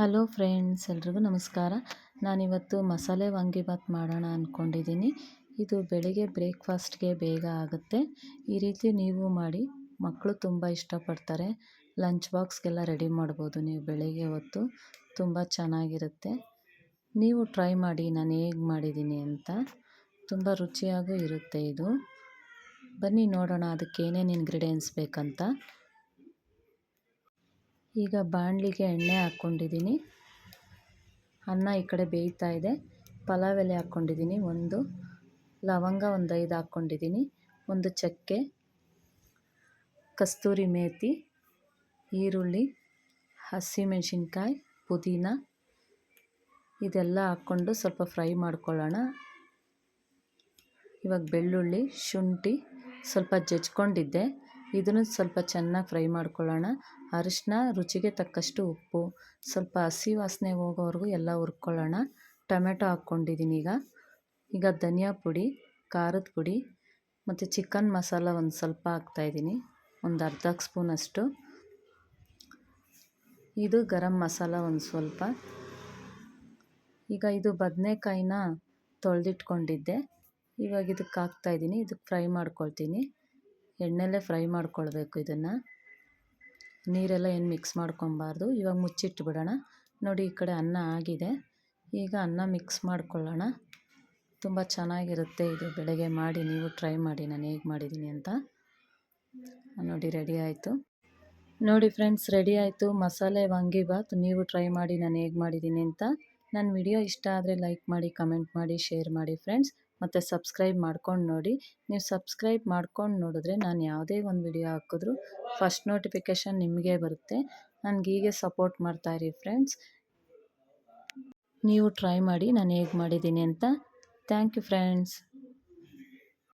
Hello friends, ಎಲ್ರಿಗೂ ನಮಸ್ಕಾರ. ನಾನಿವತ್ತು ಮಸಾಲೆ ವಾಂಗಿಬಾತ್ ಮಾಡೋಣ ಅಂದ್ಕೊಂಡಿದ್ದೀನಿ ಇದು ಬೆಳಿಗ್ಗೆ ಬ್ರೇಕ್ಫಾಸ್ಟ್ಗೆ ಬೇಗ ಆಗುತ್ತೆ. ಈ ರೀತಿ ನೀವು ಮಾಡಿ, ಮಕ್ಕಳು ತುಂಬ ಇಷ್ಟಪಡ್ತಾರೆ. ಲಂಚ್ ಬಾಕ್ಸ್ಗೆಲ್ಲ ರೆಡಿ ಮಾಡ್ಬೋದು ನೀವು ಬೆಳಿಗ್ಗೆ ಹೊತ್ತು. ತುಂಬ ಚೆನ್ನಾಗಿರುತ್ತೆ. ನೀವು ಟ್ರೈ ಮಾಡಿ, ನಾನು ಹೇಗೆ ಮಾಡಿದ್ದೀನಿ ಅಂತ. ತುಂಬ ರುಚಿಯಾಗೂ ಇರುತ್ತೆ ಇದು. ಬನ್ನಿ ನೋಡೋಣ, ಅದಕ್ಕೆ ಏನೇನು ಇಂಗ್ರೀಡಿಯೆಂಟ್ಸ್ ಬೇಕಂತ. ಈಗ ಬಾಣಲಿಗೆ ಎಣ್ಣೆ ಹಾಕ್ಕೊಂಡಿದ್ದೀನಿ. ಅನ್ನ ಈ ಕಡೆ ಬೇಯ್ತಾ ಇದೆ. ಪಲಾವ್ ಎಲೆ ಹಾಕ್ಕೊಂಡಿದ್ದೀನಿ. ಒಂದು ಲವಂಗ ಒಂದು ಐದು ಹಾಕ್ಕೊಂಡಿದ್ದೀನಿ. ಒಂದು ಚಕ್ಕೆ, ಕಸ್ತೂರಿ ಮೇತಿ, ಈರುಳ್ಳಿ, ಹಸಿಮೆಣಸಿನ್ಕಾಯಿ, ಪುದೀನ ಇದೆಲ್ಲ ಹಾಕ್ಕೊಂಡು ಸ್ವಲ್ಪ ಫ್ರೈ ಮಾಡ್ಕೊಳ್ಳೋಣ. ಇವಾಗ ಬೆಳ್ಳುಳ್ಳಿ, ಶುಂಠಿ ಸ್ವಲ್ಪ ಜಜ್ಕೊಂಡಿದ್ದೆ. ಇದನ್ನು ಸ್ವಲ್ಪ ಚೆನ್ನಾಗಿ ಫ್ರೈ ಮಾಡ್ಕೊಳ್ಳೋಣ. ಅರಿಶಿನ ರುಚಿಗೆ ತಕ್ಕಷ್ಟು ಉಪ್ಪು, ಸ್ವಲ್ಪ ಹಸಿ ವಾಸನೆ ಹೋಗೋವರೆಗೂ ಎಲ್ಲ ಹುರ್ಕೊಳ್ಳೋಣ. ಟೊಮೆಟೊ ಹಾಕ್ಕೊಂಡಿದ್ದೀನಿ ಈಗ. ಈಗ ಧನಿಯಾ ಪುಡಿ, ಖಾರದ ಪುಡಿ ಮತ್ತು ಚಿಕನ್ ಮಸಾಲ ಒಂದು ಸ್ವಲ್ಪ ಹಾಕ್ತಾಯಿದ್ದೀನಿ ಒಂದು ಅರ್ಧ ಸ್ಪೂನಷ್ಟು ಇದು ಗರಂ ಮಸಾಲ ಒಂದು ಸ್ವಲ್ಪ. ಈಗ ಇದು ಬದನೆಕಾಯಿನ ತೊಳೆದಿಟ್ಕೊಂಡಿದ್ದೆ. ಇವಾಗ ಇದಕ್ಕೆ ಹಾಕ್ತಾಯಿದ್ದೀನಿ ಇದಕ್ಕೆ ಫ್ರೈ ಮಾಡ್ಕೊಳ್ತೀನಿ. ಎಣ್ಣೆಲೇ ಫ್ರೈ ಮಾಡ್ಕೊಳ್ಬೇಕು ಇದನ್ನು. ನೀರೆಲ್ಲ ಏನು ಮಿಕ್ಸ್ ಮಾಡ್ಕೊಬಾರ್ದು ಇವಾಗ ಮುಚ್ಚಿಟ್ಬಿಡೋಣ. ನೋಡಿ ಈ ಕಡೆ ಅನ್ನ ಆಗಿದೆ. ಈಗ ಅನ್ನ ಮಿಕ್ಸ್ ಮಾಡ್ಕೊಳ್ಳೋಣ. ತುಂಬ ಚೆನ್ನಾಗಿರುತ್ತೆ ಇದು. ಬೆಳಗ್ಗೆ ಮಾಡಿ ನೀವು ಟ್ರೈ ಮಾಡಿ. ನಾನು ಹೇಗೆ ಮಾಡಿದ್ದೀನಿ ಅಂತ. ನೋಡಿ, ರೆಡಿ ಆಯಿತು. ನೋಡಿ ಫ್ರೆಂಡ್ಸ್, ರೆಡಿ ಆಯಿತು. ಮಸಾಲೆ ವಾಂಗಿಬಾತ್ ನೀವು ಟ್ರೈ ಮಾಡಿ. ನಾನು ಹೇಗೆ ಮಾಡಿದ್ದೀನಿ ಅಂತ. ನನ್ನ ವಿಡಿಯೋ ಇಷ್ಟ ಆದರೆ ಲೈಕ್ ಮಾಡಿ, ಕಮೆಂಟ್ ಮಾಡಿ, ಶೇರ್ ಮಾಡಿ ಫ್ರೆಂಡ್ಸ್. ಮತ್ತು ಸಬ್ಸ್ಕ್ರೈಬ್ ಮಾಡ್ಕೊಂಡು ನೋಡಿ. ನೀವು ಸಬ್ಸ್ಕ್ರೈಬ್ ಮಾಡ್ಕೊಂಡು ನೋಡಿದ್ರೆ ನಾನು ಯಾವುದೇ ಒಂದು ವಿಡಿಯೋ ಹಾಕಿದ್ರು ಫಸ್ಟ್ ನೋಟಿಫಿಕೇಷನ್ ನಿಮಗೆ ಬರುತ್ತೆ. ನನಗೆ ಹೀಗೆ ಸಪೋರ್ಟ್ ಮಾಡ್ತಾಯಿರಿ ಫ್ರೆಂಡ್ಸ್ ನೀವು ಟ್ರೈ ಮಾಡಿ ನಾನು ಹೇಗೆ ಮಾಡಿದ್ದೀನಿ ಅಂತ. Thank you friends